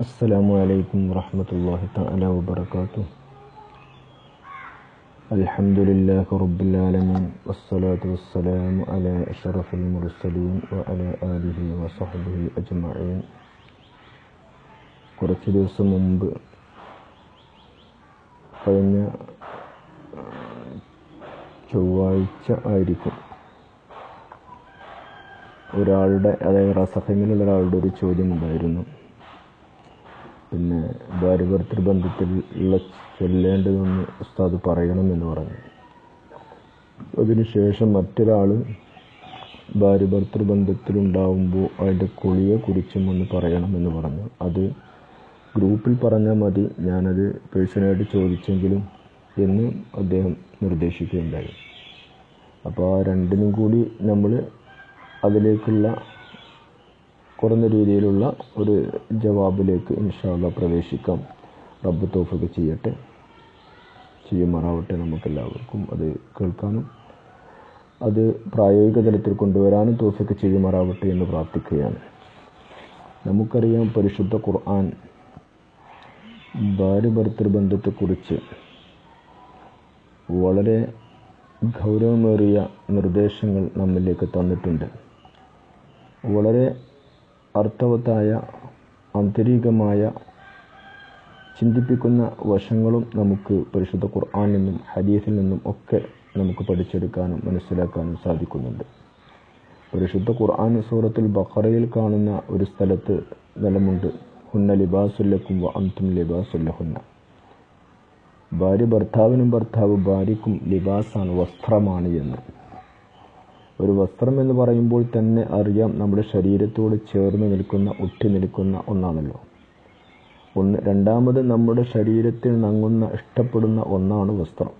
السلام عليكم ورحمة الله تعالى وبركاته الحمد لله رب العالمين والصلاة والسلام على أشرف المرسلين وعلى آله وصحبه أجمعين കുറച്ച് ദിവസം മുമ്പ് കഴിഞ്ഞ ചൊവ്വാഴ്ച ആയിരിക്കും ഒരാളുടെ അതായത് റസഹമിലുള്ള ഒരാളുടെ ഒരു ചോദ്യം ഉണ്ടായിരുന്നു പിന്നെ ഭാര്യ ഭർത്തൃബന്ധത്തിൽ ഉള്ള ചൊല്ലേണ്ടതെന്ന് ഉസ്താദ് പറയണമെന്ന് പറഞ്ഞു. അതിനുശേഷം മറ്റൊരാൾ ഭാര്യ ഭർത്തൃബന്ധത്തിലുണ്ടാവുമ്പോൾ അതിന്റെ കുളിയെ കുറിച്ചും ഒന്ന് പറയണമെന്ന് പറഞ്ഞു. അത് ഗ്രൂപ്പിൽ പറഞ്ഞാൽ മതി. ഞാനത് പേഴ്സണലായിട്ട് ചോദിച്ചെങ്കിലും എന്ന് അദ്ദേഹം നിർദ്ദേശിക്കുകയുണ്ടായി. അപ്പോൾ ആ രണ്ടിനും കൂടി നമ്മൾ അതിലേക്കുള്ള കുറഞ്ഞ രീതിയിലുള്ള ഒരു ജവാബിലേക്ക് ഇൻഷാല്ല പ്രവേശിക്കാം. റബ്ബ് തോഫൊക്കെ ചെയ്യട്ടെ. ചെയ്യുമാറാവട്ടെ നമുക്കെല്ലാവർക്കും. അത് കേൾക്കാനും അത് പ്രായോഗിക തലത്തിൽ കൊണ്ടുവരാനും തോഫൊക്കെ ചെയ്യുമാറാവട്ടെ എന്ന് പ്രാർത്ഥിക്കുകയാണ്. നമുക്കറിയാം പരിശുദ്ധ ഖുർആൻ ഭാര്യ ഭർത്തൃബന്ധത്തെക്കുറിച്ച് വളരെ ഗൗരവമേറിയ നിർദ്ദേശങ്ങൾ നമ്മിലേക്ക് തന്നിട്ടുണ്ട്. വളരെ അർത്ഥവത്തായ ആന്തരികമായ ചിന്തിപ്പിക്കുന്ന വശങ്ങളും നമുക്ക് പരിശുദ്ധ ഖുർആാനിൽ നിന്നും ഹദീസിൽ നിന്നും ഒക്കെ നമുക്ക് പഠിച്ചെടുക്കാനും മനസ്സിലാക്കാനും സാധിക്കുന്നുണ്ട്. പരിശുദ്ധ ഖുർആൻ സൂറത്തിൽ ബഖറയിൽ കാണുന്ന ഒരു സ്ഥലത്ത് നിലമുണ്ട്. ഹുന്ന ലിബാസുല്ലക്കും വ അന്തും ലിബാസുല്ലഹുന്ന ഭാര്യ ഭർത്താവിനും ഭർത്താവ് ഭാര്യയ്ക്കും ലിബാസാണ് വസ്ത്രമാണ് എന്ന്. ഒരു വസ്ത്രം എന്ന് പറയുമ്പോൾ തന്നെ അറിയാം നമ്മുടെ ശരീരത്തോട് ചേർന്ന് നിൽക്കുന്ന ഒട്ടി നിൽക്കുന്ന ഒന്നാണല്ലോ. ഒന്ന് രണ്ടാമത് നമ്മുടെ ശരീരത്തിൽ നങ്ങുന്ന ഇഷ്ടപ്പെടുന്ന ഒന്നാണ് വസ്ത്രം.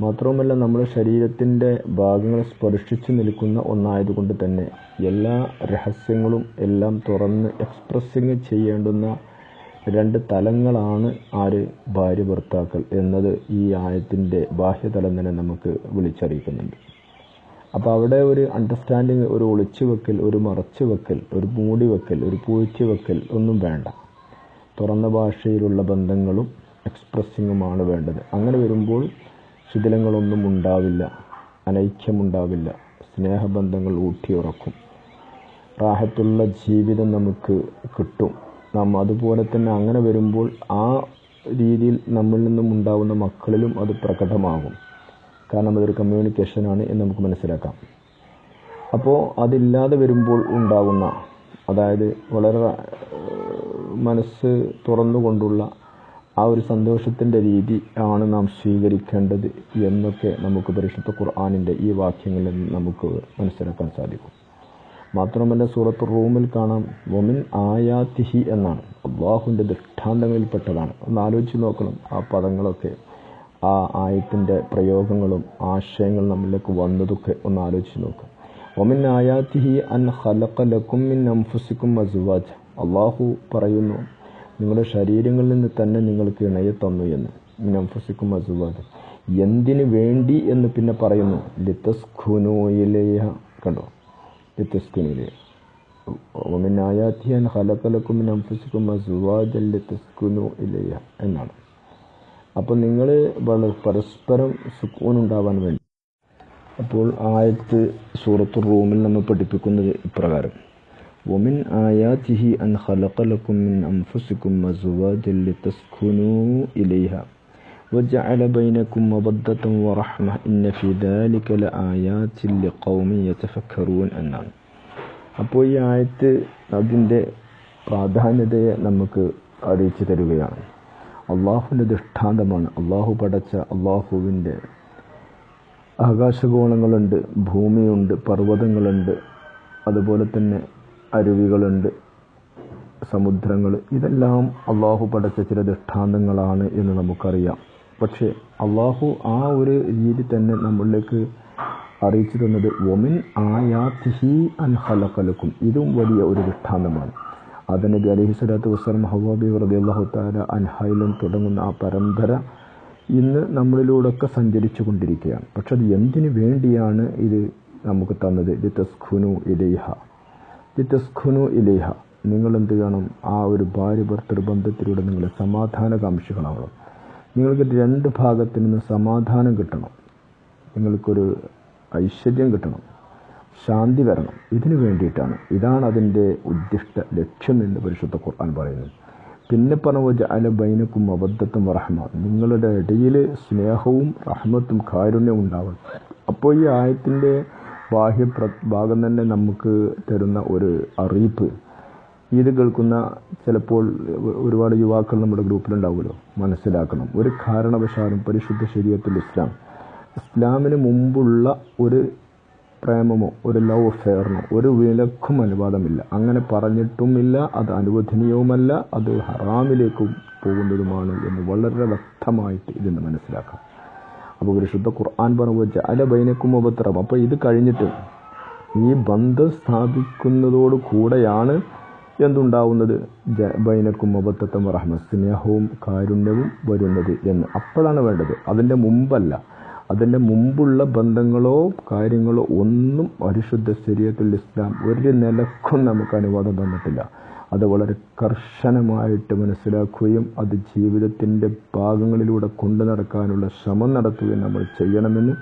മാത്രവുമല്ല നമ്മുടെ ശരീരത്തിന്റെ ഭാഗങ്ങളെ സ്പർശിച്ചു നിൽക്കുന്ന ഒന്നായതുകൊണ്ട് തന്നെ എല്ലാ രഹസ്യങ്ങളും എല്ലാം തുറന്ന് എക്സ്പ്രസ്സിങ് ചെയ്യേണ്ടുന്ന രണ്ട് തലങ്ങളാണ് ആര്? ഭാര്യ ഭർത്താക്കൾ എന്നത് ഈ ആയത്തിന്റെ ബാഹ്യതലം തന്നെ നമുക്ക് വിളിച്ചറിയിക്കുന്നുണ്ട്. അപ്പോൾ അവിടെ ഒരു അണ്ടർസ്റ്റാൻഡിങ് ഒരു ഒളിച്ചു വെക്കൽ ഒരു മറച്ചു വെക്കൽ ഒരു മൂടി വെക്കൽ ഒരു പൂഴ്ച വെക്കൽ ഒന്നും വേണ്ട. തുറന്ന ഭാഷയിലുള്ള ബന്ധങ്ങളും എക്സ്പ്രസ്സിങ്ങുമാണ് വേണ്ടത്. അങ്ങനെ വരുമ്പോൾ ശിഥിലങ്ങളൊന്നും ഉണ്ടാവില്ല അനൈക്യമുണ്ടാവില്ല സ്നേഹബന്ധങ്ങൾ ഊട്ടിയുറക്കും. റാഹത്തുള്ള ജീവിതം നമുക്ക് കിട്ടും. നാം അതുപോലെ തന്നെ അങ്ങനെ വരുമ്പോൾ ആ രീതിയിൽ നമ്മളിൽ നിന്നും ഉണ്ടാവുന്ന മക്കളിലും അത് പ്രകടമാകും. കാരണം അതൊരു കമ്മ്യൂണിക്കേഷനാണ് എന്ന് നമുക്ക് മനസ്സിലാക്കാം. അപ്പോൾ അതില്ലാതെ വരുമ്പോൾ ഉണ്ടാകുന്ന അതായത് വളരെ മനസ്സ് തുറന്നുകൊണ്ടുള്ള ആ ഒരു സന്തോഷത്തിന്റെ രീതി ആണ് നാം സ്വീകരിക്കേണ്ടത് എന്നൊക്കെ നമുക്ക് പരിശുദ്ധ ഖുർആാനിന്റെ ഈ വാക്യങ്ങളിൽ നമുക്ക് മനസ്സിലാക്കാൻ സാധിക്കും. മാത്രമല്ല സൂറത്ത് റൂമിൽ കാണാം വൊമിൻ ആയാത്തിഹി എന്നാണ്. അള്ളാഹുവിന്റെ ദൃഷ്ടാന്തങ്ങളിൽപ്പെട്ടതാണ്. ഒന്ന് ആലോചിച്ച് നോക്കണം ആ പദങ്ങളൊക്കെ. ആ ആയത്തിന്റെ പ്രയോഗങ്ങളും ആശയങ്ങളും നമ്മളിലേക്ക് വന്നതൊക്കെ ഒന്ന് ആലോചിച്ച് നോക്കാം. ഒമിൻ ആയാത്തിഹി അൻ ഹലക്കലക്കും മിൻ അംഫുസിക്കും അസുവാജ് അള്ളാഹു പറയുന്നു നിങ്ങളുടെ ശരീരങ്ങളിൽ നിന്ന് തന്നെ നിങ്ങൾക്ക് ഇണയെ തന്നു എന്ന്. മിൻ അംഫുസിക്കും അസുവാജ് എന്തിനു വേണ്ടി എന്ന് പിന്നെ പറയുന്നു ലിത്തസ്ഖുനോയിലേയ കണ്ടോ? ലിത്തസ്ഖുനോയിലേയ ഒമിൻ ആയാത്തിഹി അൻ ഹലക്കലക്കും മിൻ അംഫുസിക്കും അസുവാജ് ലിത്തസ്ഖുനോ ഇലയ എന്നാണ്. അപ്പോൾ നിങ്ങൾ വളരെ പരസ്പരം സുക്കൂൺ ഉണ്ടാവാൻ വേണ്ടി അപ്പോൾ ആയത്ത് സൂറത്ത് റൂമിൽ നമ്മൾ പഠിപ്പിക്കുന്നത് ഇപ്രകാരം ومن آياته أن خلق لكم من أنفسكم أزواجا لتسكنوا إليها وجعل بينكم مودة ورحمة إن في ذلك لآيات لقوم يتفكرون എന്നാണ് അപ്പോൾ ഈ ആയത്ത് അതിൻ്റെ പ്രാധാന്യതയെ നമുക്ക് അറിയിച്ചു തരികയാണ് അള്ളാഹുവിന്റെ ദൃഷ്ടാന്തമാണ്. അള്ളാഹു പടച്ച അള്ളാഹുവിന്റെ ആകാശഗോളങ്ങളുണ്ട് ഭൂമിയുണ്ട് പർവതങ്ങളുണ്ട് അതുപോലെ തന്നെ അരുവികളുണ്ട് സമുദ്രങ്ങൾ. ഇതെല്ലാം അള്ളാഹു പടച്ച ചില ദൃഷ്ടാന്തങ്ങളാണ് എന്ന് നമുക്കറിയാം. പക്ഷേ അള്ളാഹു ആ ഒരു രീതി തന്നെ നമ്മളിലേക്ക് അറിയിച്ചു തന്നത് ഒമിൻ ആയാത്തിഹി അൻ ഹലക്കലക്കും ഇതും വലിയ ഒരു ദൃഷ്ടാന്തമാണ്. അതനബി അലഹി സ്വലാത്തു വസ്സലാം ഹവാബി അള്ളാഹു താല അൻഹായിലും തുടങ്ങുന്ന ആ പരമ്പര ഇന്ന് നമ്മളിലൂടെയൊക്കെ സഞ്ചരിച്ചു കൊണ്ടിരിക്കുകയാണ്. പക്ഷെ അത് എന്തിനു വേണ്ടിയാണ് ഇത് നമുക്ക് തന്നത്? ലിതസ്ഖുനു ഇലൈഹ. ലിതസ്ഖുനു ഇലേഹ. നിങ്ങൾ എന്ത് ചെയ്യണം? ആ ഒരു ഭാര്യ ഭർത്തൃ ബന്ധത്തിലൂടെ നിങ്ങൾ സമാധാനകാംക്ഷികളാവണം. നിങ്ങൾക്ക് രണ്ട് ഭാഗത്തു നിന്ന് സമാധാനം കിട്ടണം. നിങ്ങൾക്കൊരു ഐശ്വര്യം കിട്ടണം. ശാന്തി വരണം. ഇതിനു വേണ്ടിയിട്ടാണ്. ഇതാണ് അതിന്റെ ഉദ്ദിഷ്ട ലക്ഷ്യം എന്ന് പരിശുദ്ധ ഖുർആൻ പറയുന്നത്. പിന്നെ പറഞ്ഞ അല ബൈനക്കും അബദ്ധത്തും റഹ്മ നിങ്ങളുടെ ഇടയിൽ സ്നേഹവും റഹ്മത്തും കാരുണ്യവും ഉണ്ടാവണം. അപ്പോൾ ഈ ആയത്തിന്റെ ബാഹ്യ ഭാഗം തന്നെ നമുക്ക് തരുന്ന ഒരു അറിയിപ്പ്. ഇത് കേൾക്കുന്ന ചിലപ്പോൾ ഒരുപാട് യുവാക്കൾ നമ്മുടെ ഗ്രൂപ്പിലുണ്ടാവുമല്ലോ. മനസ്സിലാക്കണം. ഒരു കാരണവശാലും പരിശുദ്ധ ശരീരത്തിൽ ഇസ്ലാം. ഇസ്ലാമിന് മുമ്പുള്ള ഒരു പ്രേമമോ ഒരു ലവ് അഫെയറിനോ ഒരു വിലക്കും അനുവാദമില്ല. അങ്ങനെ പറഞ്ഞിട്ടുമില്ല അത് അനുവദനീയവുമല്ല അത് ഹറാമിലേക്കും പോകുന്നതുമാണ് എന്ന് വളരെ വ്യക്തമായിട്ട് ഇതിന് മനസ്സിലാക്കാം. അപ്പോൾ പരിശുദ്ധ ഖുർആൻ പറഞ്ഞു വെച്ചാൽ അല ബൈനക്കും ഉപത്രം അപ്പോൾ ഇത് കഴിഞ്ഞിട്ട് ഈ ബന്ധം സ്ഥാപിക്കുന്നതോട് കൂടെയാണ് എന്തുണ്ടാവുന്നത്? ബൈനക്കും അബദ്ധത്തം റഹ്മ സ്നേഹവും കാരുണ്യവും വരുന്നത് എന്ന്. അപ്പോഴാണ് വേണ്ടത്. അതിന്റെ മുമ്പല്ല. അതിന്റെ മുമ്പുള്ള ബന്ധങ്ങളോ കാര്യങ്ങളോ ഒന്നും പരിശുദ്ധ ശരീരത്തിൽ ഇസ്ലാം ഒരു നിലക്കും നമുക്ക് അനുവാദം തന്നിട്ടില്ല. അത് വളരെ കർശനമായിട്ട് മനസ്സിലാക്കുകയും അത് ജീവിതത്തിന്റെ ഭാഗങ്ങളിലൂടെ കൊണ്ടു നടക്കാനുള്ള ശ്രമം നടത്തുകയും നമ്മൾ ചെയ്യണമെന്ന്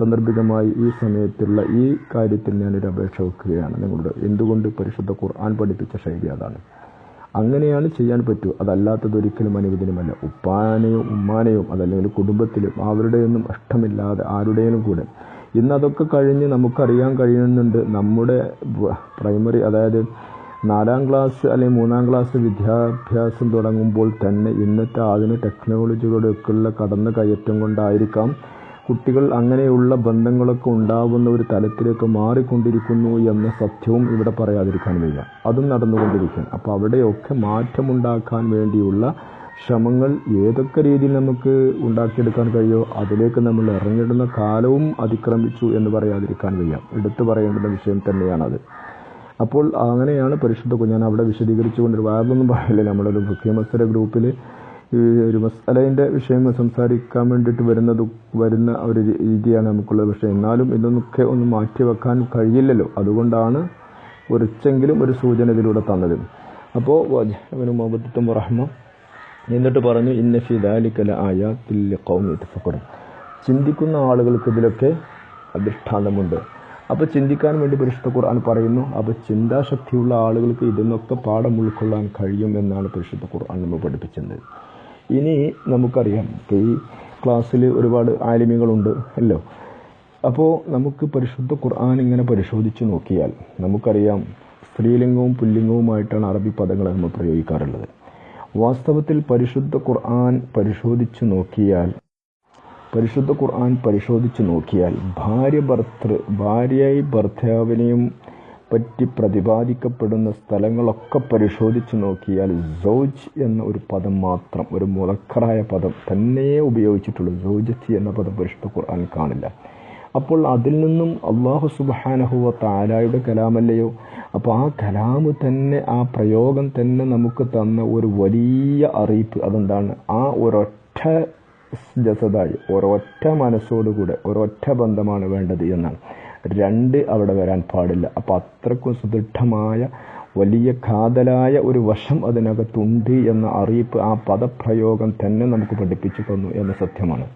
സന്ദർഭികമായി ഈ സമയത്തുള്ള ഈ കാര്യത്തിൽ ഞാനൊരു അപേക്ഷ വെക്കുകയാണ് നിങ്ങളുടെ. എന്തുകൊണ്ട് പരിശുദ്ധ ഖുർആൻ പഠിപ്പിച്ച ശൈലി അതാണ്? അങ്ങനെയാണ് ചെയ്യാൻ പറ്റൂ. അതല്ലാത്തത് ഒരിക്കലും അനുവദനമല്ല ഉപ്പാനെയും ഉമ്മാനെയും അതല്ലെങ്കിൽ കുടുംബത്തിലും അവരുടെയൊന്നും അഷ്ടമില്ലാതെ ആരുടെയും കൂടെ. ഇന്ന് അതൊക്കെ കഴിഞ്ഞ് നമുക്കറിയാൻ കഴിയുന്നുണ്ട് നമ്മുടെ പ്രൈമറി അതായത് നാലാം ക്ലാസ് അല്ലെങ്കിൽ മൂന്നാം ക്ലാസ് വിദ്യാഭ്യാസം തുടങ്ങുമ്പോൾ തന്നെ ഇന്നത്തെ ആധുനിക ടെക്നോളജികളുടെയൊക്കെയുള്ള കടന്നു കയറ്റം കൊണ്ടായിരിക്കാം കുട്ടികൾ അങ്ങനെയുള്ള ബന്ധങ്ങളൊക്കെ ഉണ്ടാവുന്ന ഒരു തലത്തിലേക്ക് മാറിക്കൊണ്ടിരിക്കുന്നു എന്ന സത്യവും ഇവിടെ പറയാതിരിക്കാൻ വയ്യ അതും നടന്നുകൊണ്ടിരിക്കും. അപ്പോൾ അവിടെയൊക്കെ മാറ്റമുണ്ടാക്കാൻ വേണ്ടിയുള്ള ശ്രമങ്ങൾ ഏതൊക്കെ രീതിയിൽ നമുക്ക് ഉണ്ടാക്കിയെടുക്കാൻ കഴിയുമോ അതിലേക്ക് നമ്മൾ ഇറങ്ങിടുന്ന കാലവും അതിക്രമിച്ചു എന്ന് പറയാതിരിക്കാൻ വയ്യ. എടുത്തു പറയേണ്ടുന്ന വിഷയം തന്നെയാണത്. അപ്പോൾ അങ്ങനെയാണ് പരിശുദ്ധ ഞാൻ അവിടെ വിശദീകരിച്ചുകൊണ്ട് വേറൊന്നും പറയില്ല. നമ്മളൊരു മുഖ്യമത്സര ഗ്രൂപ്പിൽ ഒരു മസാലേന്റെ വിഷയം സംസാരിക്കാൻ വേണ്ടിയിട്ട് വരുന്നത് വരുന്ന ഒരു രീതിയാണ് നമുക്കുള്ളത്. പക്ഷേ എന്നാലും ഇതൊന്നൊക്കെ ഒന്ന് മാറ്റി വെക്കാൻ കഴിയില്ലല്ലോ. അതുകൊണ്ടാണ് കുറച്ചെങ്കിലും ഒരു സൂചന ഇതിലൂടെ തന്നത്. അപ്പോൾ മുഹബത്തും റഹ്മ എന്നിട്ട് പറഞ്ഞു ഇന്ന ഫിദാലിക്കല ആയ കൗമി തഫക്കറും ചിന്തിക്കുന്ന ആളുകൾക്ക് ഇതിലൊക്കെ അധിഷ്ഠാനമുണ്ട്. അപ്പോൾ ചിന്തിക്കാൻ വേണ്ടി പരിശുദ്ധ ഖുർആൻ പറയുന്നു അപ്പോൾ ചിന്താശക്തിയുള്ള ആളുകൾക്ക് ഇതിനൊക്കെ പാഠം ഉൾക്കൊള്ളാൻ കഴിയും എന്നാണ് പരിശുദ്ധ ഖുർആൻ നമ്മൾ പഠിപ്പിച്ചത്. ഇനി നമുക്കറിയാം ഇപ്പോൾ ഈ ക്ലാസ്സിൽ ഒരുപാട് ആലിമികളുണ്ട് അല്ലോ? അപ്പോൾ നമുക്ക് പരിശുദ്ധ ഖുർആൻ ഇങ്ങനെ പരിശോധിച്ച് നോക്കിയാൽ നമുക്കറിയാം സ്ത്രീലിംഗവും പുല്ലിംഗവുമായിട്ടാണ് അറബി പദങ്ങൾ നമ്മൾ പ്രയോഗിക്കാറുള്ളത്. വാസ്തവത്തിൽ പരിശുദ്ധ ഖുർആൻ പരിശോധിച്ച് നോക്കിയാൽ പരിശുദ്ധ ഖുർആൻ പരിശോധിച്ച് നോക്കിയാൽ ഭാര്യ ഭർത്തൃ ഭാര്യയായി ഭർത്താവിനെയും പറ്റി പ്രതിപാദിക്കപ്പെടുന്ന സ്ഥലങ്ങളൊക്കെ പരിശോധിച്ച് നോക്കിയാൽ സൗജ് എന്ന ഒരു പദം മാത്രം ഒരു മുലക്കറായ പദം തന്നെ ഉപയോഗിച്ചിട്ടുള്ളൂ. സൗജത്തി എന്ന പദം പരിശുദ്ധ ഖുർആൻ കാണില്ല. അപ്പോൾ അതിൽ നിന്നും അള്ളാഹു സുബാനഹുവ താലായുടെ കലാമല്ലയോ? അപ്പോൾ ആ കലാമ് തന്നെ ആ പ്രയോഗം തന്നെ നമുക്ക് തന്ന ഒരു വലിയ അറിയിപ്പ് അതെന്താണ്? ആ ഒരൊറ്റ ജസതായി ഒരൊറ്റ മനസ്സോടുകൂടെ ഒരൊറ്റ ബന്ധമാണ് വേണ്ടത് എന്നാണ്. രണ്ട് അവിടെ വരാൻ പാടില്ല. അപ്പോൾ അത്രക്കും സുദൃഢമായ വലിയ കാതലായ ഒരു വശം അതിനകത്തുണ്ട് എന്ന അറിയിപ്പ് ആ പദപ്രയോഗം തന്നെ നമുക്ക് പഠിപ്പിച്ചു തന്നു എന്ന സത്യമാണ്.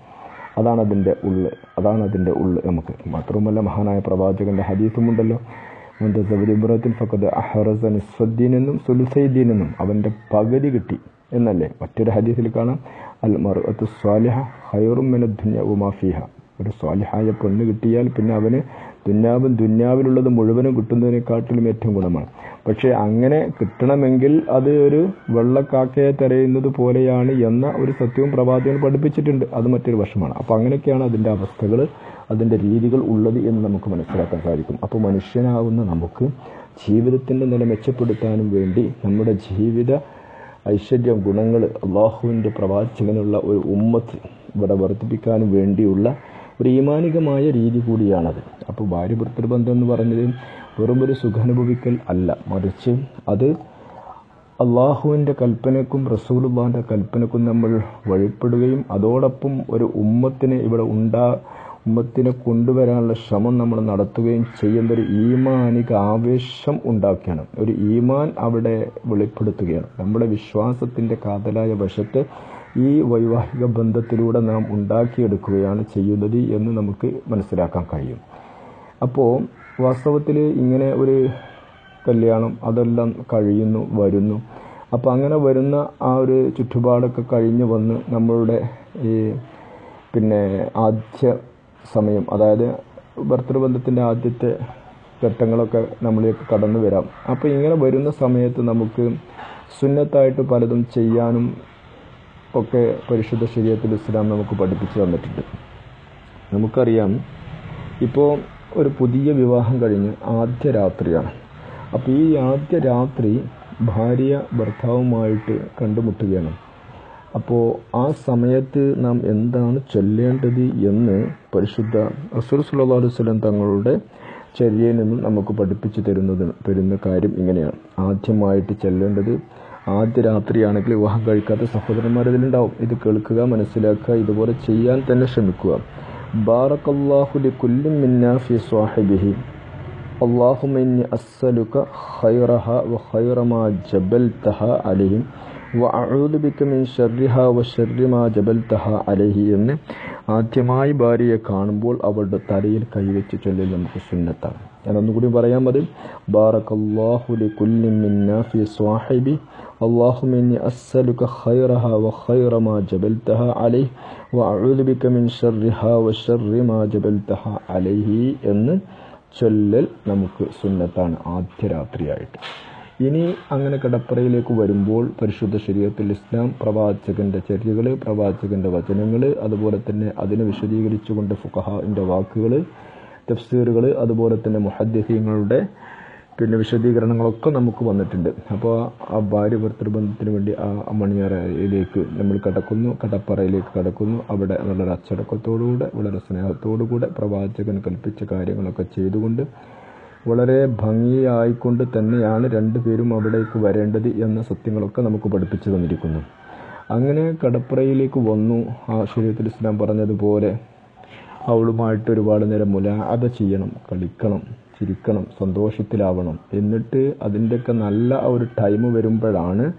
അതാണ് അതിന്റെ ഉള്ള് അതാണ് അതിന്റെ ഉള്ള് നമുക്ക്. മാത്രവുമല്ല മഹാനായ പ്രവാചകന്റെ ഹദീസുമുണ്ടല്ലോ. ഇബ്രത്തിൽ ഫക്കത് അഹറസൻ നിസ്വദ്ദീൻ എന്നും എന്നും അവന്റെ പകുതി കിട്ടി എന്നല്ലേ? മറ്റൊരു ഹദീസിൽ കാണാം. അൽ മറുഅത്ത് സ്വാലിഹ ഹൈറും മെന ഉമാഫിഹ ഒരു സ്വാലിഹായ പെണ്ണ് കിട്ടിയാൽ പിന്നെ അവന് ദുന്യാവും ദുന്യാവിലുള്ളത് മുഴുവനും കിട്ടുന്നതിനെക്കാട്ടിലും ഏറ്റവും ഗുണമാണ്. പക്ഷേ അങ്ങനെ കിട്ടണമെങ്കിൽ അത് ഒരു വെള്ളക്കാക്കയെ തെരയുന്നത് പോലെയാണ് എന്ന ഒരു സത്യവും പ്രവാചകൻ പഠിപ്പിച്ചിട്ടുണ്ട്. അത് മറ്റൊരു വശമാണ്. അപ്പോൾ അങ്ങനെയൊക്കെയാണ് അതിന്റെ അവസ്ഥകൾ അതിന്റെ രീതികൾ ഉള്ളത് എന്ന് നമുക്ക് മനസ്സിലാക്കാൻ സാധിക്കും. അപ്പോൾ മനുഷ്യനാവുന്ന നമുക്ക് ജീവിതത്തിന്റെ നില മെച്ചപ്പെടുത്താനും വേണ്ടി നമ്മുടെ ജീവിത ഐശ്വര്യം ഗുണങ്ങൾ അള്ളാഹുവിന്റെ പ്രവാചകനുള്ള ഒരു ഉമ്മത്ത് ഇവിടെ വർദ്ധിപ്പിക്കാനും വേണ്ടിയുള്ള ഒരു ഈമാനികമായ രീതി കൂടിയാണത്. അപ്പോൾ ഭാര്യ ഭർത്തൃബന്ധം എന്ന് പറഞ്ഞത് വെറും ഒരു സുഖാനുഭവിക്കൽ അല്ല. മറിച്ച് അത് അള്ളാഹുവിന്റെ കൽപ്പനക്കും റസൂലുള്ളാന്റെ കൽപ്പനക്കും നമ്മൾ വഴിപ്പെടുകയും അതോടൊപ്പം ഒരു ഉമ്മത്തിനെ ഇവിടെ ഉണ്ടാ ഉമ്മത്തിനെ കൊണ്ടുവരാനുള്ള ശ്രമം നമ്മൾ നടത്തുകയും ചെയ്യുന്ന ഒരു ഈമാനിക ആവേശം ഉണ്ടാക്കുകയാണ്. ഒരു ഈമാൻ അവിടെ വെളിപ്പെടുത്തുകയാണ്. നമ്മുടെ വിശ്വാസത്തിന്റെ കാതലായ വശത്ത് ഈ വൈവാഹിക ബന്ധത്തിലൂടെ നാം ഉണ്ടാക്കിയെടുക്കുകയാണ് ചെയ്യുന്നത് എന്ന് നമുക്ക് മനസ്സിലാക്കാൻ കഴിയും. അപ്പോൾ വാസ്തവത്തിൽ ഇങ്ങനെ ഒരു കല്യാണം അതെല്ലാം കഴിയുന്നു വരുന്നു. അപ്പോൾ അങ്ങനെ വരുന്ന ആ ഒരു ചുറ്റുപാടൊക്കെ കഴിഞ്ഞ് വന്ന് നമ്മളുടെ ഈ പിന്നെ ആദ്യ സമയം അതായത് ഭർത്തൃബന്ധത്തിന്റെ ആദ്യത്തെ ഘട്ടങ്ങളൊക്കെ നമ്മളിലേക്ക് കടന്നു വരാം. അപ്പോൾ ഇങ്ങനെ വരുന്ന സമയത്ത് നമുക്ക് സുന്നത്തായിട്ട് പലതും ചെയ്യാനും ഒക്കെ പരിശുദ്ധ ശരീരത്തിൽ ഇസ്ലാം നമുക്ക് പഠിപ്പിച്ചു തന്നിട്ടുണ്ട്. നമുക്കറിയാം ഇപ്പോൾ ഒരു പുതിയ വിവാഹം കഴിഞ്ഞ് ആദ്യ രാത്രിയാണ്. അപ്പോൾ ഈ ആദ്യ രാത്രി ഭാര്യ ഭർത്താവുമായിട്ട് കണ്ടുമുട്ടുകയാണ്. അപ്പോൾ ആ സമയത്ത് നാം എന്താണ് ചൊല്ലേണ്ടത് എന്ന് പരിശുദ്ധ അസുർ അലൈഹി വസല്ലം തങ്ങളുടെ ചര്യയിൽ നിന്നും നമുക്ക് പഠിപ്പിച്ചു തരുന്നത് തരുന്ന കാര്യം ഇങ്ങനെയാണ്. ആദ്യമായിട്ട് ചെല്ലേണ്ടത് ആദ്യ രാത്രിയാണെങ്കിൽ വിവാഹം കഴിക്കാത്ത സഹോദരന്മാർ ഇതിലുണ്ടാവും. ഇത് കേൾക്കുക മനസ്സിലാക്കുക ഇതുപോലെ ചെയ്യാൻ തന്നെ ശ്രമിക്കുക. ബാറക്കല്ലാഹുലി കുല്ലും മിന്ന ഫി സ്വാഹിബിഹി. അള്ളാഹുമിന്നി അസ്സലുക ഖൈറഹ വ ഖൈറമാ ജബൽതഹ അലൈഹിം വ അഊദുബിക മിൻ ഷർരിഹ വ ഷർരിമാ ജബൽതഹ അലൈഹി എന്ന് ആദ്യമായി ഭാര്യയെ കാണുമ്പോൾ അവളുടെ തലയിൽ കൈവച്ച് ചൊല്ലൽ നമുക്ക് സുന്നത്താണ്. ഞാനൊന്നുകൂടി പറയാം അത് ബാറക്കല്ലാഹുലി കുല്ലും മിന്ന സ്വാഹിബി اللهم إني أسألك خيرها وخير ما جبلتها عليه وأعوذ بك من شرها وشر ما جبلتها عليه എന്ന് ചൊല്ലൽ നമുക്ക് സുന്നത്താണ് ആദ്യ രാത്രിയായിട്ട് ഇനി അങ്ങനെ കിടപ്പറയിലേക്ക് വരുമ്പോൾ പരിശുദ്ധ ശരീരത്തിൽ ഇസ്ലാം പ്രവാചകന്റെ ചര്യകൾ പ്രവാചകന്റെ വചനങ്ങൾ അതുപോലെ തന്നെ അതിനെ വിശദീകരിച്ചുകൊണ്ട് ഫുഖഹാന്റെ വാക്കുകൾ തഫ്സീറുകൾ അതുപോലെ തന്നെ മുഹദ്ദീങ്ങളുടെ പിന്നെ വിശദീകരണങ്ങളൊക്കെ നമുക്ക് വന്നിട്ടുണ്ട്. അപ്പോൾ ആ ഭാര്യ ഭർത്തൃബന്ധത്തിന് വേണ്ടി ആ മണിയറയിലേക്ക് നമ്മൾ കടക്കുന്നു. കടപ്പറയിലേക്ക് കടക്കുന്നു. അവിടെ വളരെ അച്ചടക്കത്തോടുകൂടെ വളരെ സ്നേഹത്തോടുകൂടെ പ്രവാചകൻ കൽപ്പിച്ച കാര്യങ്ങളൊക്കെ ചെയ്തുകൊണ്ട് വളരെ ഭംഗിയായിക്കൊണ്ട് തന്നെയാണ് രണ്ടുപേരും അവിടേക്ക് വരേണ്ടത് എന്ന സത്യങ്ങളൊക്കെ നമുക്ക് പഠിപ്പിച്ചു തന്നിരിക്കുന്നു. അങ്ങനെ കടപ്പറയിലേക്ക് വന്നു. ആ ശരീരത്തിൽ ഇസ്ലാം പറഞ്ഞതുപോലെ അവളുമായിട്ട് ഒരുപാട് നേരം മുലാഅബ ചെയ്യണം കളിക്കണം. ചിരിക്കണം സന്തോഷത്തിലാവണം. എന്നിട്ട് അതിന്റെയൊക്കെ നല്ല ഒരു ടൈം വരുമ്പോഴാണ്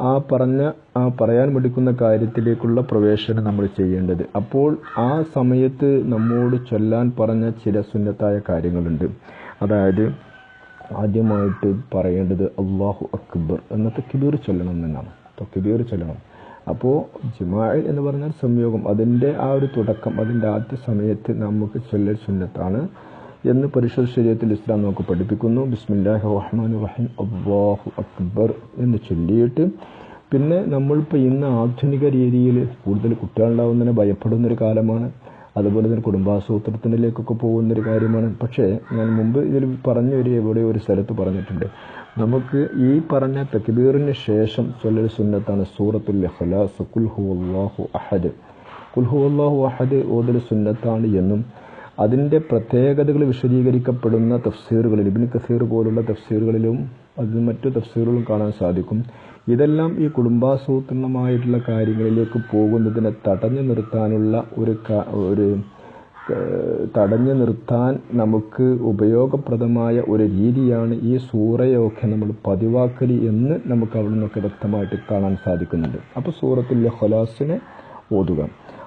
ആ പറഞ്ഞ ആ പറയാൻ മടിക്കുന്ന കാര്യത്തിലേക്കുള്ള പ്രവേശനം നമ്മൾ ചെയ്യേണ്ടത്. അപ്പോൾ ആ സമയത്ത് നമ്മോട് ചൊല്ലാൻ പറഞ്ഞ ചില സുന്നത്തായ കാര്യങ്ങളുണ്ട്. അതായത് ആദ്യമായിട്ട് പറയേണ്ടത് അള്ളാഹു അക്ബർ. എന്ന തക്കിബീർ ചൊല്ലണം എന്നാണ്. തക്കിബീർ ചൊല്ലണം. അപ്പോൾ ജിമാഅ് എന്ന് പറഞ്ഞാൽ സംയോഗം. അതിന്റെ ആ ഒരു തുടക്കം അതിന്റെ ആദ്യ സമയത്ത് നമുക്ക് ചൊല്ലൽ സുന്നത്താണ്. എന്ന് പരിശുദ്ധ ശരീരത്തിൽ ഇസ്ലാം നമുക്ക് പഠിപ്പിക്കുന്നു. ബിസ്മില്ലാഹി റഹ്മാൻ റഹീം. അള്ളാഹു അക്ബർ എന്ന് ചൊല്ലിയിട്ട് പിന്നെ നമ്മളിപ്പോൾ ഇന്ന് ആധുനിക രീതിയിൽ കൂടുതൽ കുട്ടികളുണ്ടാവുന്നതിനെ ഭയപ്പെടുന്നൊരു കാലമാണ്. അതുപോലെ തന്നെ കുടുംബാസൂത്രത്തിനിലേക്കൊക്കെ പോകുന്നൊരു കാര്യമാണ്. പക്ഷേ ഞാൻ മുമ്പ് ഇതിൽ പറഞ്ഞ ഒരു എവിടെ ഒരു സ്ഥലത്ത് പറഞ്ഞിട്ടുണ്ട്. നമുക്ക് ഈ പറഞ്ഞ തക്ബീറിന് ശേഷം ചൊല്ലൊരു സുന്നത്താണ് സൂറത്തുൽ ഹലാസ് കുൽഹു അള്ളാഹു അഹദ്. കുൽഹു അള്ളാഹു അഹദ് ഓതൊരു സുന്നത്താണ് എന്നും അതിന്റെ പ്രത്യേകതകൾ വിശദീകരിക്കപ്പെടുന്ന തഫ്സീറുകളിൽ ഇബിൻ കസീർ പോലുള്ള തഫ്സീറുകളിലും അത് മറ്റു തഫ്സീറുകളും കാണാൻ സാധിക്കും. ഇതെല്ലാം ഈ കുടുംബാസൂത്രണമായിട്ടുള്ള കാര്യങ്ങളിലേക്ക് പോകുന്നതിനെ തടഞ്ഞു നിർത്താനുള്ള ഒരു ഒരു തടഞ്ഞു നിർത്താൻ നമുക്ക് ഉപയോഗപ്രദമായ ഒരു രീതിയാണ് ഈ സൂറയൊക്കെ നമ്മൾ പതിവാക്കലി എന്ന് നമുക്ക് അവിടെ നിന്നൊക്കെ വ്യക്തമായിട്ട് കാണാൻ സാധിക്കുന്നുണ്ട്. അപ്പോൾ സൂറത്തുൽ ഹൊലാസിനെ ഓതുക.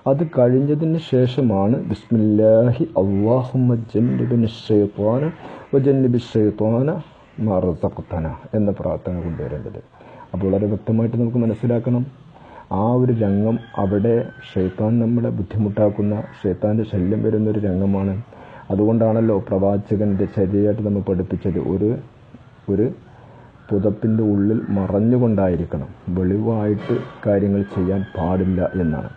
അത് കഴിഞ്ഞതിന് ശേഷമാണ് ബിസ്മില്ലാഹി അള്ളാഹുമ്മ ഷെയ്ത്വാന മറസഖത്തന എന്ന പ്രാർത്ഥന കൊണ്ടുവരേണ്ടത്. അപ്പോൾ വളരെ വ്യക്തമായിട്ട് നമുക്ക് മനസ്സിലാക്കണം. ആ ഒരു രംഗം അവിടെ ഷെയ്ത്താൻ നമ്മളെ ബുദ്ധിമുട്ടാക്കുന്ന ഷെയ്ത്താന്റെ ശല്യം വരുന്നൊരു രംഗമാണ്. അതുകൊണ്ടാണല്ലോ പ്രവാചകന്റെ ചര്യയായിട്ട് നമ്മൾ പഠിപ്പിച്ചത്. ഒരു ഒരു പുതപ്പിന്റെ ഉള്ളിൽ മറഞ്ഞുകൊണ്ടായിരിക്കണം വെളിവായിട്ട് കാര്യങ്ങൾ ചെയ്യാൻ പാടില്ല എന്നാണ്.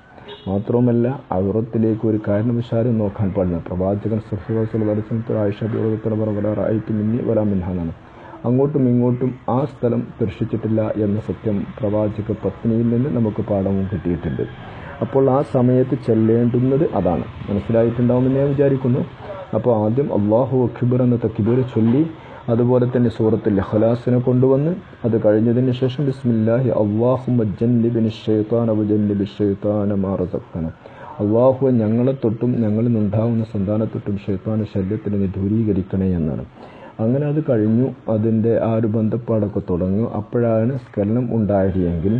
മാത്രവുമല്ല അവിറത്തിലേക്ക് ഒരു കാരണവശാലും നോക്കാൻ പാടില്ല. പ്രവാചകൻ സുഹൃത്തുക്കൾ ആയിഷ മിന്നി വരാ മിൻഹ എന്നാണ് അങ്ങോട്ടും ഇങ്ങോട്ടും ആ സ്ഥലം ദർശിച്ചിട്ടില്ല എന്ന സത്യം പ്രവാചക പത്നിയിൽ നിന്ന് നമുക്ക് പാഠവും കിട്ടിയിട്ടുണ്ട്. അപ്പോൾ ആ സമയത്ത് ചെല്ലേണ്ടുന്നത് അതാണ്. മനസ്സിലായിട്ടുണ്ടാവുമെന്ന് ഞാൻ വിചാരിക്കുന്നു. അപ്പോൾ ആദ്യം അള്ളാഹു അക്ബർ എന്ന തക്കിബീർ ചൊല്ലി അതുപോലെ തന്നെ സൂറത്തുൽ ഇഖ്ലാസിനെ കൊണ്ടുവന്ന് അത് കഴിഞ്ഞതിന് ശേഷം ബിസ്മില്ലാഹി അള്ളാഹു ഷെയ്ത്താൻ ഷെയ്ത്താന വജന്നിബി ഷെയ്ത്താന മാറസക്തന അള്ളാഹു ഞങ്ങളെ തൊട്ടും ഞങ്ങളിൽ നിന്നുണ്ടാവുന്ന സന്താനത്തൊട്ടും ഷെയ്ത്താന ശല്യത്തിൽ നീ ദൂരീകരിക്കണേ എന്നാണ്. അങ്ങനെ അത് കഴിഞ്ഞു അതിന്റെ ആ ഒരു ബന്ധപ്പാടൊക്കെ തുടങ്ങും. അപ്പോഴാണ് സ്കലനം ഉണ്ടായതെങ്കിൽ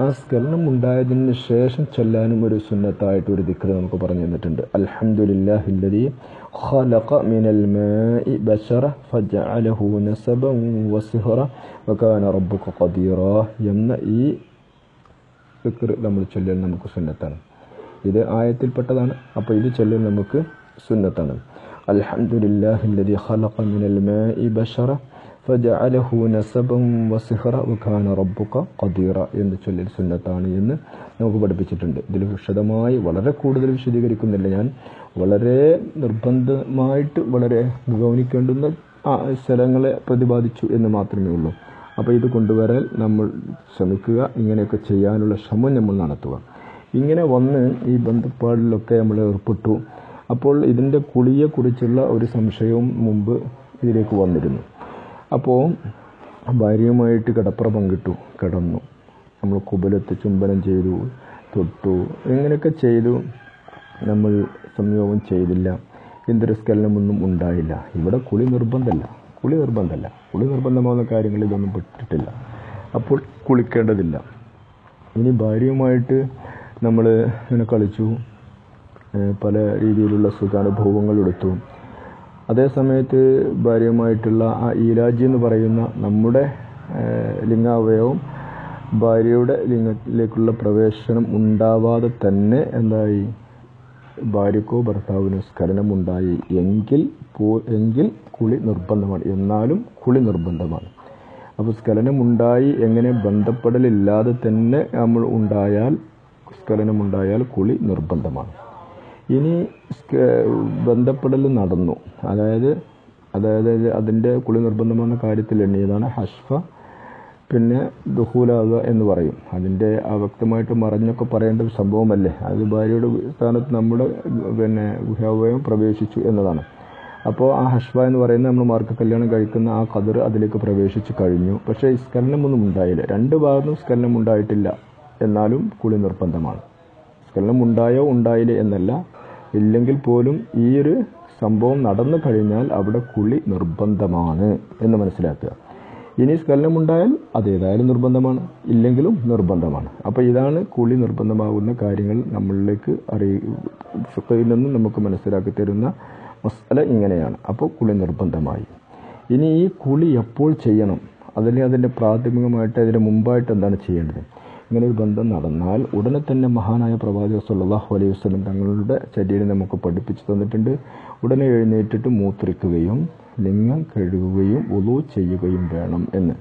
ആ സ്കലനം ഉണ്ടായതിന് ശേഷം ചെല്ലാനും ഒരു സുന്നത്തായിട്ട് ഒരു നമുക്ക് പറഞ്ഞു തന്നിട്ടുണ്ട്. അൽഹംദുലില്ലാഹില്ലദീ خلق من الماء بشرة فجعله نسبا وصهرا وكان ربك قديرا എന്ന ഈ ദിക്ർ നമ്മൾ ചൊല്ലൽ നമുക്ക് സുന്നത്താണ് ഇത് ആയത്തിൽപ്പെട്ടതാണ് അപ്പോൾ ഇത് ചൊല്ലൽ നമുക്ക് സുന്നത്താണ് അൽഹംദുലില്ലാഹില്ലദീ ഖലഖ മിനൽ മാഇ ബശറ ഫജഅലഹു നസബം വസിഹറ വഖാന റബ്ബുക ഖദീറ എന്ന് ചൊല്ലൽ സുന്നത്താണ് എന്ന് നമുക്ക് പഠിപ്പിച്ചിട്ടുണ്ട്. ഇതിൽ വിശദമായി വളരെ കൂടുതൽ വിശദീകരിക്കുന്നില്ല ഞാൻ. വളരെ നിർബന്ധമായിട്ട് വളരെ ഗൗനിക്കേണ്ടുന്ന സ്ഥലങ്ങളെ പ്രതിപാദിച്ചു എന്ന് മാത്രമേ ഉള്ളൂ. അപ്പോൾ ഇത് കൊണ്ടുവരാൻ നമ്മൾ ശ്രമിക്കുക. ഇങ്ങനെയൊക്കെ ചെയ്യാനുള്ള ശ്രമം നമ്മൾ നടത്തുക. ഇങ്ങനെ വന്ന് ഈ ബന്ധപ്പാടിലൊക്കെ നമ്മൾ ഏർപ്പെട്ടു. അപ്പോൾ ഇതിന്റെ കുളിയെക്കുറിച്ചുള്ള ഒരു സംശയവും മുമ്പ് ഇതിലേക്ക് വന്നിരുന്നു. അപ്പോൾ ഭാര്യയുമായിട്ട് കിടപ്പറ പങ്കിട്ടു കിടന്നു. നമ്മൾ കുബലത്തെ ചുംബനം ചെയ്തു തൊട്ടു. ഇങ്ങനെയൊക്കെ ചെയ്തു. നമ്മൾ സംയോഗം ചെയ്തില്ല. ഇന്ദ്രസ്കലനമൊന്നും ഉണ്ടായില്ല. ഇവിടെ കുളി നിർബന്ധമല്ല കുളി നിർബന്ധമല്ല കുളി നിർബന്ധമാകുന്ന കാര്യങ്ങളിൽ ഇതൊന്നും പെട്ടിട്ടില്ല. അപ്പോൾ കുളിക്കേണ്ടതില്ല. ഇനി ഭാര്യയുമായിട്ട് നമ്മൾ ഇങ്ങനെ കളിച്ചു. പല രീതിയിലുള്ള സുഖാനുഭവങ്ങൾ എടുത്തു. അതേ സമയത്ത് ഭാര്യയുമായിട്ടുള്ള ആ ഈലാജി എന്ന് പറയുന്ന നമ്മുടെ ലിംഗാവയവും ഭാര്യയുടെ ലിംഗത്തിലേക്കുള്ള പ്രവേശനം ഉണ്ടാവാതെ തന്നെ എന്തായി? ഭാര്യക്കോ ഭർത്താവിനോ സ്ഖലനമുണ്ടായി എങ്കിൽ പോ- എങ്കിൽ കുളി നിർബന്ധമാണ്. എന്നാലും കുളി നിർബന്ധമാണ്. അപ്പോൾ സ്ഖലനമുണ്ടായി എങ്ങനെ ബന്ധപ്പെടലില്ലാതെ തന്നെ നമ്മൾ ഉണ്ടായാൽ സ്ഖലനമുണ്ടായാൽ കുളി നിർബന്ധമാണ്. ഇനി ബന്ധപ്പെടൽ നടന്നു. അതായത് അതായത് അതിന്റെ കുളി നിർബന്ധമെന്ന കാര്യത്തിൽ എണ്ണിയതാണ് ഹഷ്ഫ. പിന്നെ ദുഹൂലാകുക എന്ന് പറയും. അതിന്റെ ആ വ്യക്തമായിട്ട് മറിഞ്ഞൊക്കെ പറയേണ്ട ഒരു സംഭവമല്ലേ? അത് ഭാര്യയുടെ സ്ഥാനത്ത് നമ്മുടെ പിന്നെ ഗുഹാവയം പ്രവേശിച്ചു എന്നതാണ്. അപ്പോൾ ആ ഹഷ്ഫ എന്ന് പറയുന്നത് നമ്മൾ മാർക്ക് കല്യാണം കഴിക്കുന്ന ആ കതിർ അതിലേക്ക് പ്രവേശിച്ചു കഴിഞ്ഞു. പക്ഷേ സ്കലനമൊന്നും ഉണ്ടായില്ല. രണ്ട് ഭാഗത്തും സ്കലനം ഉണ്ടായിട്ടില്ല എന്നാലും കുളി നിർബന്ധമാണ്. സ്കലനം ഉണ്ടായോ ഉണ്ടായില്ല എന്നല്ല. ഇല്ലെങ്കിൽ പോലും ഈ ഒരു സംഭവം നടന്നു കഴിഞ്ഞാൽ അവിടെ കുളി നിർബന്ധമാണ് എന്ന് മനസ്സിലാക്കുക. ഇനി സ്കലനമുണ്ടായാൽ അതേതായാലും നിർബന്ധമാണ്. ഇല്ലെങ്കിലും നിർബന്ധമാണ്. അപ്പോൾ ഇതാണ് കുളി നിർബന്ധമാകുന്ന കാര്യങ്ങൾ നമ്മളിലേക്ക് അറിയിൽ ഫിഖയിൽ നിന്നും നമുക്ക് മനസ്സിലാക്കി തരുന്ന മസല ഇങ്ങനെയാണ്. അപ്പോൾ കുളി നിർബന്ധമായി. ഇനി ഈ കുളി എപ്പോൾ ചെയ്യണം? അതിൽ അതിന്റെ പ്രാഥമികമായിട്ട് അതിന് മുമ്പായിട്ട് എന്താണ് ചെയ്യേണ്ടത്? ഇങ്ങനെ ഒരു ബന്ധം നടന്നാൽ ഉടനെ തന്നെ മഹാനായ പ്രവാചക സല്ലാഹു അലൈഹി വസ്ലം തങ്ങളുടെ ശരീരം നമുക്ക് പഠിപ്പിച്ചു തന്നിട്ടുണ്ട്. ഉടനെ എഴുന്നേറ്റിട്ട് മൂത്രിക്കുകയും ലിംഗം കഴുകുകയും ഉളു ചെയ്യുകയും വേണം എന്ന്.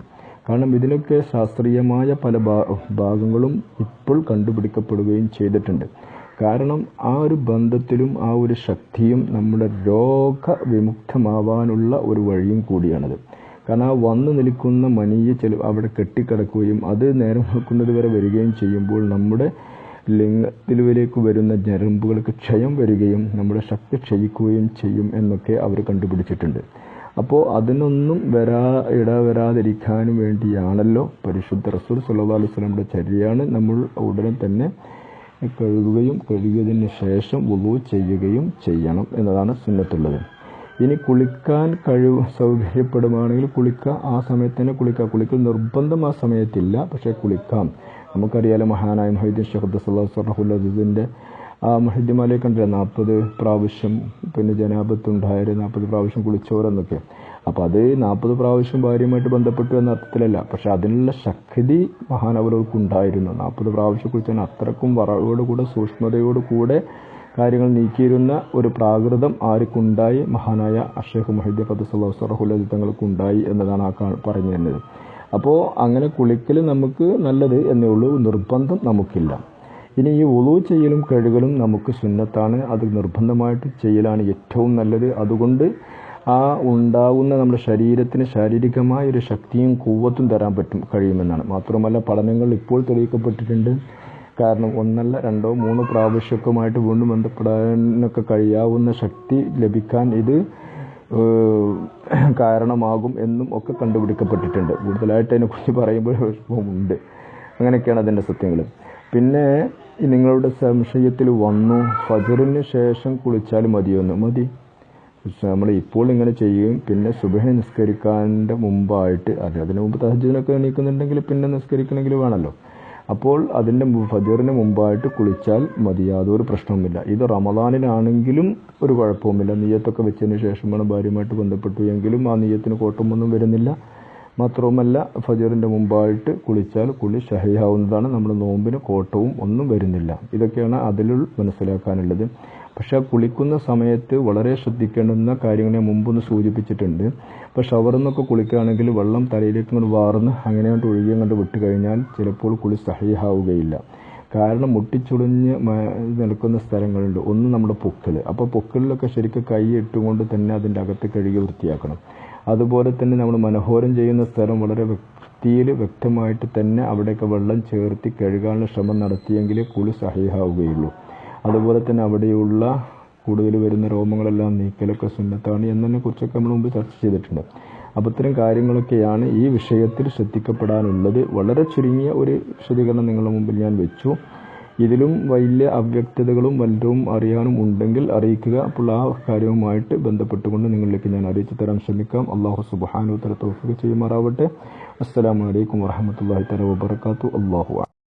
കാരണം ഇതിനൊക്കെ ശാസ്ത്രീയമായ പല ഭാഗങ്ങളും ഇപ്പോൾ കണ്ടുപിടിക്കപ്പെടുകയും ചെയ്തിട്ടുണ്ട്. കാരണം ആ ഒരു ബന്ധത്തിലും ആ ഒരു ശക്തിയും നമ്മുടെ രോഗവിമുക്തമാവാനുള്ള ഒരു വഴിയും കൂടിയാണത്. കാരണം ആ വന്നു നിൽക്കുന്ന മനിയെ ചില അവിടെ കെട്ടിക്കിടക്കുകയും അത് നേരം വെക്കുന്നത് വരെ വരികയും ചെയ്യുമ്പോൾ നമ്മുടെ ലിംഗത്തിലേക്ക് വരുന്ന ഞരമ്പുകൾക്ക് ക്ഷയം വരികയും നമ്മുടെ ശക്തി ക്ഷയിക്കുകയും ചെയ്യും എന്നൊക്കെ അവർ കണ്ടുപിടിച്ചിട്ടുണ്ട്. അപ്പോൾ അതിനൊന്നും വരാ ഇടവരാതിരിക്കാനും വേണ്ടിയാണല്ലോ പരിശുദ്ധ റസൂൽ സല്ലല്ലാഹു അലൈഹി വസല്ലമയുടെ ചര്യയാണ് നമ്മൾ ഉടനെ തന്നെ കഴുകുകയും കഴുകിയതിന് ശേഷം വുളു ചെയ്യുകയും ചെയ്യണം എന്നതാണ് സുന്നത്തുള്ളത്. ഇനി കുളിക്കാൻ കഴിവ് സൗകര്യപ്പെടുകയാണെങ്കിൽ കുളിക്കുക. ആ സമയത്ത് തന്നെ കുളിക്കുക. കുളിക്കൽ നിർബന്ധം ആ സമയത്തില്ല. പക്ഷേ കുളിക്കാം. നമുക്കറിയാലോ മഹാനായ മൊഹീദ്ദീൻ സല്ലാഹുല്ലദിന്റെ ആ മഹിദ്യമാലയെ കണ്ടില്ല നാൽപ്പത് പ്രാവശ്യം പിന്നെ ജനാപത്തുണ്ടായത് നാൽപ്പത് പ്രാവശ്യം കുളിച്ചവരെന്നൊക്കെ അപ്പോൾ അത് നാൽപ്പത് പ്രാവശ്യം ഭാര്യയുമായിട്ട് ബന്ധപ്പെട്ടു എന്ന അർത്ഥത്തിലല്ല. പക്ഷെ അതിനുള്ള ശക്തി മഹാനവർക്ക് ഉണ്ടായിരുന്നു. നാൽപ്പത് പ്രാവശ്യം കുളിച്ചാൽ അത്രക്കും വറവോടുകൂടെ സൂക്ഷ്മതയോടുകൂടെ കാര്യങ്ങൾ നീക്കിയിരുന്ന ഒരു പ്രാകൃതം ആർക്കുണ്ടായി? മഹാനായ അഷേഖ് മൊഹീദ്ദീൻ ഖദ്സുല്ലാഹുലി തങ്ങൾക്കുണ്ടായി എന്നതാണ് ആ പറഞ്ഞു തന്നത് അപ്പോൾ അങ്ങനെ കുളിക്കൽ നമുക്ക് നല്ലത് എന്നേ ഉള്ളൂ. നിർബന്ധം നമുക്കില്ല. ഇനി ഈ ഉളു ചെയ്യലും കഴുകലും നമുക്ക് സുന്നത്താണ്. അത് നിർബന്ധമായിട്ട് ചെയ്യലാണ് ഏറ്റവും നല്ലത്. അതുകൊണ്ട് ആ ഉണ്ടാകുന്ന നമ്മുടെ ശരീരത്തിന് ശാരീരികമായ ഒരു ശക്തിയും കൂവത്തും തരാൻ പറ്റും കഴിയുമെന്നാണ്. മാത്രമല്ല പഠനങ്ങൾ ഇപ്പോൾ തെളിയിക്കപ്പെട്ടിട്ടുണ്ട്. കാരണം ഒന്നല്ല രണ്ടോ മൂന്നോ പ്രാവശ്യമൊക്കെയുമായിട്ട് വീണ്ടും ബന്ധപ്പെടാനൊക്കെ കഴിയാവുന്ന ശക്തി ലഭിക്കാൻ ഇത് കാരണമാകും എന്നും ഒക്കെ കണ്ടുപിടിക്കപ്പെട്ടിട്ടുണ്ട്. കൂടുതലായിട്ട് അതിനെക്കുറിച്ച് പറയുമ്പോൾ വിഷമമുണ്ട് അങ്ങനെയൊക്കെയാണ് അതിന്റെ സത്യങ്ങൾ. പിന്നെ നിങ്ങളുടെ സംശയത്തിൽ വന്നു ഫജറിന് ശേഷം കുളിച്ചാൽ മതിയൊന്ന്. മതി. നമ്മൾ ഇപ്പോൾ ഇങ്ങനെ ചെയ്യും. പിന്നെ സുബഹ നിസ്കരിക്കാന്റെ മുമ്പായിട്ട് അതെ അതിന് മുമ്പ് തഹജീനൊക്കെ എണീക്കുന്നുണ്ടെങ്കിൽ പിന്നെ നിസ്കരിക്കണമെങ്കിൽ വേണമല്ലോ. അപ്പോൾ അതിന്റെ ഫജറിന് മുമ്പായിട്ട് കുളിച്ചാൽ മതി. യാതൊരു പ്രശ്നവുമില്ല. ഇത് റമദാനിലാണെങ്കിലും ഒരു കുഴപ്പവുമില്ല. നീയത്തൊക്കെ വെച്ചതിന് ശേഷമാണ് ഭാര്യയുമായിട്ട് ബന്ധപ്പെട്ടു എങ്കിലും ആ നീയത്തിന് കോട്ടമൊന്നും വരുന്നില്ല. മാത്രവുമല്ല ഫജറിന്റെ മുമ്പായിട്ട് കുളിച്ചാൽ കുളി ഷഹയാവുന്നതാണ് നമ്മുടെ നോമ്പിന് കോട്ടവും ഒന്നും വരുന്നില്ല. ഇതൊക്കെയാണ് അതിൽ മനസ്സിലാക്കാനുള്ളത്. പക്ഷെ കുളിക്കുന്ന സമയത്ത് വളരെ ശ്രദ്ധിക്കേണ്ടുന്ന കാര്യങ്ങൾ ഞാൻ മുമ്പൊന്ന് സൂചിപ്പിച്ചിട്ടുണ്ട്. ഇപ്പോൾ ഷവറിൽ നിന്നൊക്കെ കുളിക്കുകയാണെങ്കിൽ വെള്ളം തലയിലേക്ക് ഇങ്ങോട്ട് വാർന്ന് അങ്ങനെ അങ്ങോട്ട് ഒഴുകി അങ്ങോട്ട് വിട്ട് കഴിഞ്ഞാൽ ചിലപ്പോൾ കുളി സഹിയാവുകയില്ല കാരണം മുട്ടിച്ചുളിഞ്ഞ് നിൽക്കുന്ന സ്ഥലങ്ങളുണ്ട്. ഒന്ന് നമ്മുടെ പൊക്കൽ അപ്പോൾ പൊക്കിളിലൊക്കെ ശരിക്കും കൈ ഇട്ടുകൊണ്ട് തന്നെ അതിന്റെ അകത്ത് കഴുകി വൃത്തിയാക്കണം. അതുപോലെ തന്നെ നമ്മൾ മനോഹരം ചെയ്യുന്ന സ്ഥലം വളരെ വൃത്തിയിൽ വ്യക്തമായിട്ട് തന്നെ അവിടെയൊക്കെ വെള്ളം ചേർത്തി കഴുകാനുള്ള ശ്രമം നടത്തിയെങ്കിലേ കുളി സഹിയാവുകയുള്ളൂ അതുപോലെ തന്നെ അവിടെയുള്ള കൂടുതൽ വരുന്ന രോമങ്ങളെല്ലാം നീക്കലൊക്കെ സുന്നത്താണ് എന്നതിനെ കുറിച്ചൊക്കെ നമ്മൾ മുമ്പ് ചർച്ച ചെയ്തിട്ടുണ്ട്. അപ്പം ഇത്തരം കാര്യങ്ങളൊക്കെയാണ് ഈ വിഷയത്തിൽ ശ്രദ്ധിക്കപ്പെടാനുള്ളത്. വളരെ ചുരുങ്ങിയ ഒരു വിശദീകരണം നിങ്ങളുടെ മുമ്പിൽ ഞാൻ വെച്ചു. ഇതിലും വലിയ അവ്യക്തതകളും വല്ലതും അറിയാനും ഉണ്ടെങ്കിൽ അറിയിക്കുക. അപ്പോൾ ആ കാര്യവുമായിട്ട് ബന്ധപ്പെട്ടുകൊണ്ട് നിങ്ങളിലേക്ക് ഞാൻ അറിയിച്ചു തരാൻ ശ്രമിക്കാം. അള്ളാഹു സുബാനു തല തോഫിക്ക് ചെയ്യുമാറാവട്ടെ. അസ്സലാമലൈക്കും വാഹമത്തല്ലാഹി തല വബർക്കാത്തു അള്ളാഹു